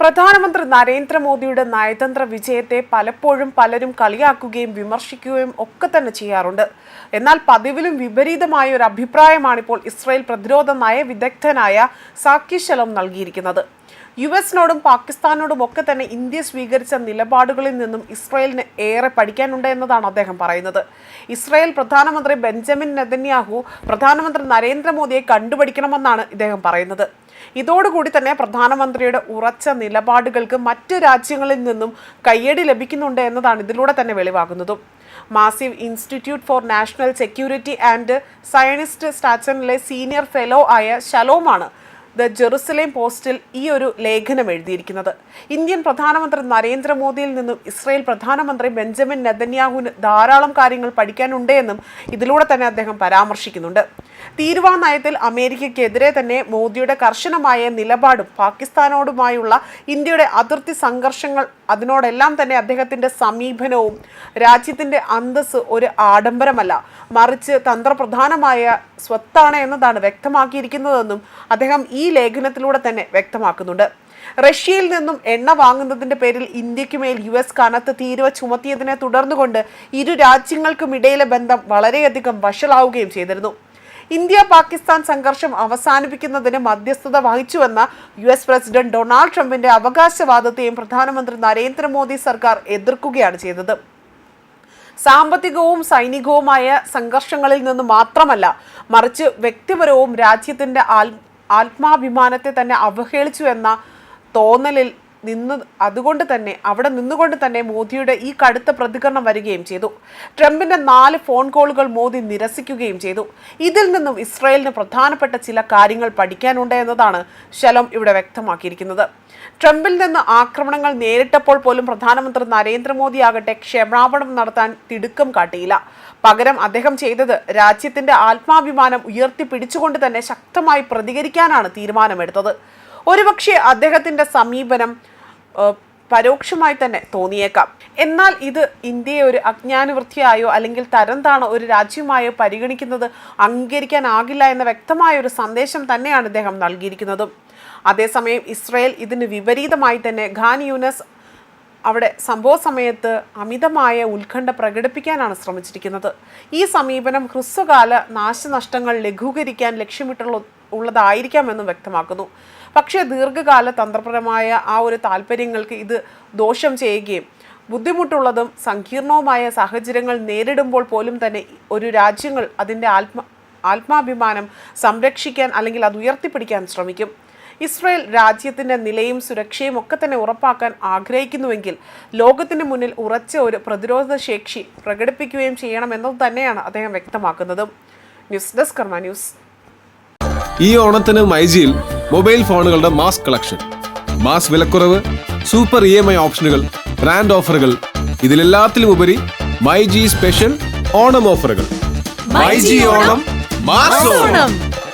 പ്രധാനമന്ത്രി നരേന്ദ്രമോദിയുടെ നയതന്ത്ര വിജയത്തെ പലപ്പോഴും പലരും കളിയാക്കുകയും വിമർശിക്കുകയും ഒക്കെ തന്നെ ചെയ്യാറുണ്ട്. എന്നാൽ പതിവിലും വിപരീതമായ ഒരു അഭിപ്രായമാണിപ്പോൾ ഇസ്രായേൽ പ്രതിരോധ നയ വിദഗ്ധനായ സാക്കി ശലം നൽകിയിരിക്കുന്നത്. യു എസിനോടും പാകിസ്ഥാനോടും ഒക്കെ തന്നെ ഇന്ത്യ സ്വീകരിച്ച നിലപാടുകളിൽ നിന്നും ഇസ്രയേലിന് ഏറെ പഠിക്കാനുണ്ട് എന്നതാണ് അദ്ദേഹം പറയുന്നത്. ഇസ്രയേൽ പ്രധാനമന്ത്രി ബെഞ്ചമിൻ നെതന്യാഹു പ്രധാനമന്ത്രി നരേന്ദ്രമോദിയെ കണ്ടുപിടിക്കണമെന്നാണ് ഇദ്ദേഹം പറയുന്നത്. ഇതോടുകൂടി തന്നെ പ്രധാനമന്ത്രിയുടെ ഉറച്ച നിലപാടുകൾക്ക് മറ്റ് രാജ്യങ്ങളിൽ നിന്നും കയ്യടി ലഭിക്കുന്നുണ്ട് എന്നതാണ് ഇതിലൂടെ തന്നെ വെളിവാകുന്നതും. Massive institute for national security and Zionist സ്റ്റാച്ചനിലെ senior fellow ആയ ശലോമാണ് ദ ജെറുസലേം പോസ്റ്റിൽ ഈ ഒരു ലേഖനം എഴുതിയിരിക്കുന്നത്. ഇന്ത്യൻ പ്രധാനമന്ത്രി നരേന്ദ്രമോദിയിൽ നിന്നും ഇസ്രായേൽ പ്രധാനമന്ത്രി ബെഞ്ചമിൻ നെതന്യാഹുവിന് ധാരാളം കാര്യങ്ങൾ പഠിക്കാനുണ്ട് എന്നും ഇതിലൂടെ തന്നെ അദ്ദേഹം പരാമർശിക്കുന്നുണ്ട്. തീരുവാ നയത്തിൽ അമേരിക്കയ്ക്കെതിരെ തന്നെ മോദിയുടെ കർശനമായ നിലപാടും പാകിസ്ഥാനോടുമായുള്ള ഇന്ത്യയുടെ അതിർത്തി സംഘർഷങ്ങൾ അതിനോടെല്ലാം തന്നെ അദ്ദേഹത്തിന്റെ സമീപനവും രാജ്യത്തിന്റെ അന്തസ് ഒരു ആഡംബരമല്ല. മറിച്ച് തന്ത്രപ്രധാനമായ സ്വത്താണ് എന്നതാണ് വ്യക്തമാക്കിയിരിക്കുന്നതെന്നും അദ്ദേഹം ഈ ലേഖനത്തിലൂടെ തന്നെ വ്യക്തമാക്കുന്നുണ്ട്. റഷ്യയിൽ നിന്നും എണ്ണ വാങ്ങുന്നതിന്റെ പേരിൽ ഇന്ത്യയ്ക്ക് മേൽ യു എസ് കനത്ത് തീരുവ ചുമത്തിയതിനെ തുടർന്നുകൊണ്ട് ഇരു രാജ്യങ്ങൾക്കുമിടയിലെ ബന്ധം വളരെയധികം വഷളാവുകയും ചെയ്തിരുന്നു. ഇന്ത്യ പാകിസ്ഥാൻ സംഘർഷം അവസാനിപ്പിക്കുന്നതിന് മധ്യസ്ഥത വഹിച്ചുവെന്ന യു എസ് പ്രസിഡന്റ് ഡൊണാൾഡ് ട്രംപിന്റെ അവകാശവാദത്തെയും പ്രധാനമന്ത്രി നരേന്ദ്രമോദി സർക്കാർ എതിർക്കുകയാണ് ചെയ്തത്. സാമ്പത്തികവും സൈനികവുമായ സംഘർഷങ്ങളിൽ നിന്ന് മാത്രമല്ല മറിച്ച് വ്യക്തിപരവും രാജ്യത്തിന്റെ ആത്മാഭിമാനത്തെ തന്നെ അവഹേളിച്ചു എന്ന തോന്നലിൽ നിന്ന് അതുകൊണ്ട് തന്നെ അവിടെ നിന്നുകൊണ്ട് തന്നെ മോദിയുടെ ഈ കടുത്ത പ്രതികരണം വരികയും ചെയ്തു. ട്രംപിന്റെ നാല് ഫോൺ കോളുകൾ മോദി നിരസിക്കുകയും ചെയ്തു. ഇതിൽ നിന്നും ഇസ്രായേലിന് പ്രധാനപ്പെട്ട ചില കാര്യങ്ങൾ പഠിക്കാനുണ്ട് എന്നതാണ് ശലം ഇവിടെ വ്യക്തമാക്കിയിരിക്കുന്നത്. ട്രംപിൽ നിന്ന് ആക്രമണങ്ങൾ നേരിട്ടപ്പോൾ പോലും പ്രധാനമന്ത്രി നരേന്ദ്രമോദി ആകട്ടെ ക്ഷമാപണം നടത്താൻ തിടുക്കം കാട്ടിയില്ല. പകരം അദ്ദേഹം ചെയ്തത് രാജ്യത്തിന്റെ ആത്മാഭിമാനം ഉയർത്തിപ്പിടിച്ചുകൊണ്ട് തന്നെ ശക്തമായി പ്രതികരിക്കാനാണ് തീരുമാനമെടുത്തത്. ഒരുപക്ഷെ അദ്ദേഹത്തിന്റെ സമീപനം പരോക്ഷമായി തന്നെ തോന്നിയേക്കാം. എന്നാൽ ഇത് ഇന്ത്യയെ ഒരു അജ്ഞാനവൃത്തിയായോ അല്ലെങ്കിൽ തരം താണ ഒരു രാജ്യമായോ പരിഗണിക്കുന്നത് അംഗീകരിക്കാനാകില്ല എന്ന വ്യക്തമായ ഒരു സന്ദേശം തന്നെയാണ് ഇദ്ദേഹം നൽകിയിരിക്കുന്നതും. അതേസമയം ഇസ്രയേൽ ഇതിന് വിപരീതമായി തന്നെ ഖാൻ യൂനസ് അവിടെ സംഭവ സമയത്ത് അമിതമായ ഉത്കണ്ഠ പ്രകടിപ്പിക്കാനാണ് ശ്രമിച്ചിരിക്കുന്നത്. ഈ സമീപനം ഹ്രസ്വകാല നാശനഷ്ടങ്ങൾ ലഘൂകരിക്കാൻ ലക്ഷ്യമിട്ടുള്ള ഉള്ളതായിരിക്കാമെന്നും വ്യക്തമാക്കുന്നു. പക്ഷേ ദീർഘകാല തന്ത്രപരമായ ആ ഒരു താല്പര്യങ്ങൾക്ക് ഇത് ദോഷം ചെയ്യുകയും ബുദ്ധിമുട്ടുള്ളതും സങ്കീർണവുമായ സാഹചര്യങ്ങൾ നേരിടുമ്പോൾ പോലും തന്നെ ഒരു രാജ്യങ്ങൾ അതിന്റെ ആത്മ ആത്മാഭിമാനം സംരക്ഷിക്കാൻ അല്ലെങ്കിൽ അത് ഉയർത്തിപ്പിടിക്കാൻ ശ്രമിക്കും. ഇസ്രയേൽ രാജ്യത്തിന്റെ നിലയും സുരക്ഷയും ഒക്കെ തന്നെ ഉറപ്പാക്കാൻ ആഗ്രഹിക്കുന്നുവെങ്കിൽ ലോകത്തിന് മുന്നിൽ ഉറച്ച ഒരു പ്രതിരോധ ശേഷി പ്രകടിപ്പിക്കുകയും ചെയ്യണമെന്നത് തന്നെയാണ് അദ്ദേഹം വ്യക്തമാക്കുന്നത്. News desk Karma news. ഈ ഓണത്തിന് മൈജിയിൽ മൊബൈൽ ഫോണുകളുടെ മാസ് കളക്ഷൻ മാസ് വിലക്കുറവ് സൂപ്പർ ഇ എം ഐ ഓപ്ഷനുകൾ ബ്രാൻഡ് ഓഫറുകൾ ഇതിലെല്ലാത്തിലും ഉപരി മൈജി സ്പെഷ്യൽ ഓണം ഓഫറുകൾ. മൈജി ഓണം മാസ് ഓണം.